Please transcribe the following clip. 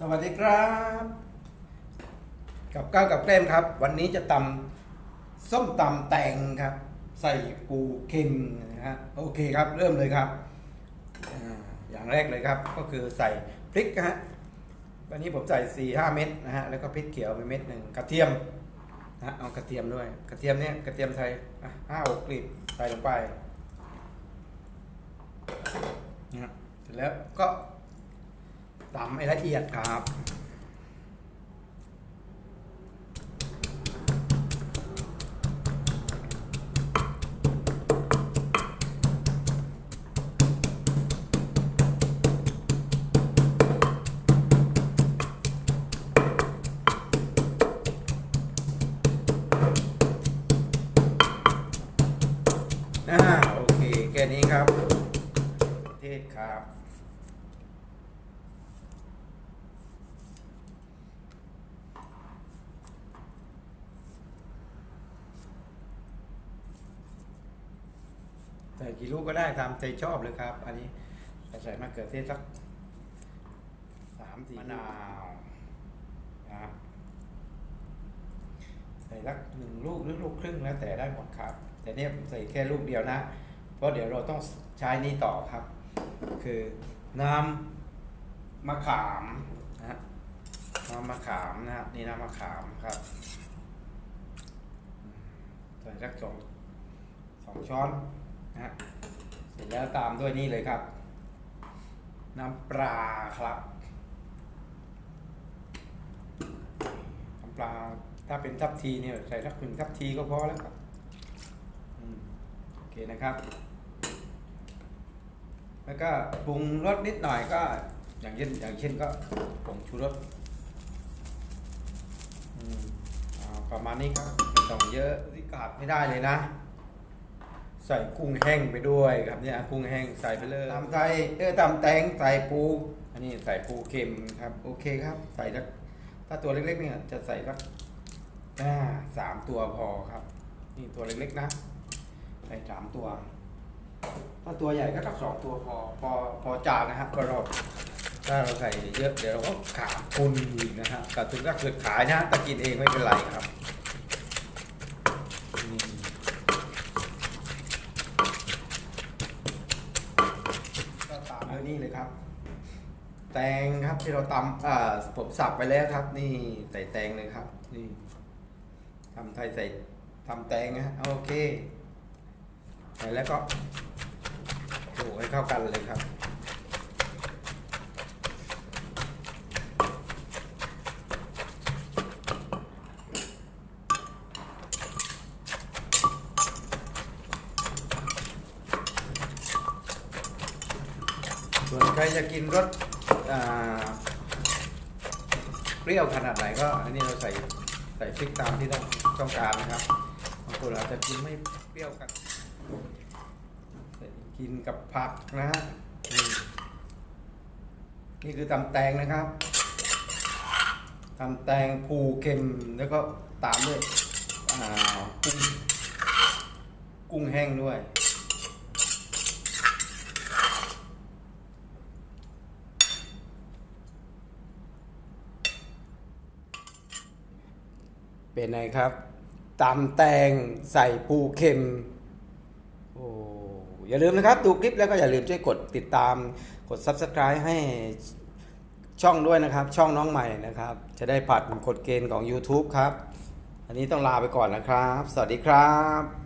สวัสดีครับ กับก้าวกับแกล้มครับ วันนี้จะตำส้มตำแตงครับ ใส่ปูเค็มนะฮะโอเคครับ เริ่มเลยครับออย่างแรกเลยครับ ก็คือใส่พริกนะฮะวันนี้ผมใส่4ี่ห้าเม็ดนะฮะแล้วก็พริกเขียวไปเม็ดหนึ่งกระเทียมนะฮะเอากระเทียมด้วย กระเทียมเนี่ยกระเทียมไทยห้าหกกลีบใส่ลงไปนะฮะเสร็จแล้วก็ ตำให้ละเอียดครับอ่าโอเค แค่นี้ครับ เทศครับ ใส่กี่ลูกก็ได้ตามใจชอบเลยครับ อันนี้ใส่มะเขือเทศสักสามสี่มะนาวนะครับใส่สักหนึ่งลูกหรือลูกครึ่งแล้วแต่ได้หมดครับ แต่เนี่ยผมใส่แค่ลูกเดียวนะ เพราะเดี๋ยวเราต้องใช้นี่ต่อครับ คือน้ำมะขามนะฮะน้ำมะขามนะฮะนี่น้ำมะขามครับใส่สักสองสองช้อน นะเสร็จแล้วตามด้วยนี่เลยครับ น้ำปลาครับน้ำปลาถ้าเป็นทัพทีเนี่ยใส่สักหนึ่งทัพทีก็พอแล้วครับโอเคนะครับ แล้วก็ปรุงรสนิดหน่อยก็อย่างเช่นอย่างเช่นก็ผงชูรสประมาณนี้ครับไม่ต้องเยอะที่ขาดไม่ได้เลยนะ ใส่กุ้งแห้งไปด้วยครับเนี่ยกุ้งแห้งใส่ไปเลยตำไทยเออตำแตงใส่ปู อันนี้ใส่ปูเค็มครับ โอเคครับ ใส่สักถ้าตัวเล็กๆเนี่ยจะใส่สักอ่าสามตัวพอครับ นี่ตัวเล็กๆนะ ใส่สามตัว ถ้าตัวใหญ่ก็สักสองตัวพอ พอพอจานนะฮะก็เราถ้าเราใส่เยอะเดี๋ยวเราก็ขาดทุนอีกนะฮะแต่ถึงถ้าเกิดขายนะแต่กินเองไม่เป็นไรครับนี่ก็ตามด้วยนี่ เลยครับ แตงครับที่เราตำอ่าผมสับไปแล้วครับ นี่ใส่แตงเลยครับ นี่ทำไทยใส่ทำแตงนะฮะโอเคใส่แล้วก็โขลกให้เข้ากันเลยครับ ใครจะกินรสเปรี้ยวขนาดไหนก็อันนี้เราใส่ใส่พริกตามที่ต้องต้องการนะครับบางคนอาจจะกินไม่เปรี้ยวกัน กินกับผักนะฮะนี่คือตำแตงนะครับตำแตงปูเค็มแล้วก็ตามด้วยกุ้งกุ้งแห้งด้วย เป็นไงครับตำแตงใส่ปูเค็มโอ้อย่าลืมนะครับ ดูคลิปแล้วก็อย่าลืมช่วยกดติดตามกด Subscribe ให้ช่องด้วยนะครับ ช่องน้องใหม่นะครับ จะได้ผัดกฎเกณฑ์ของ YouTube ครับ อันนี้ต้องลาไปก่อนนะครับ สวัสดีครับ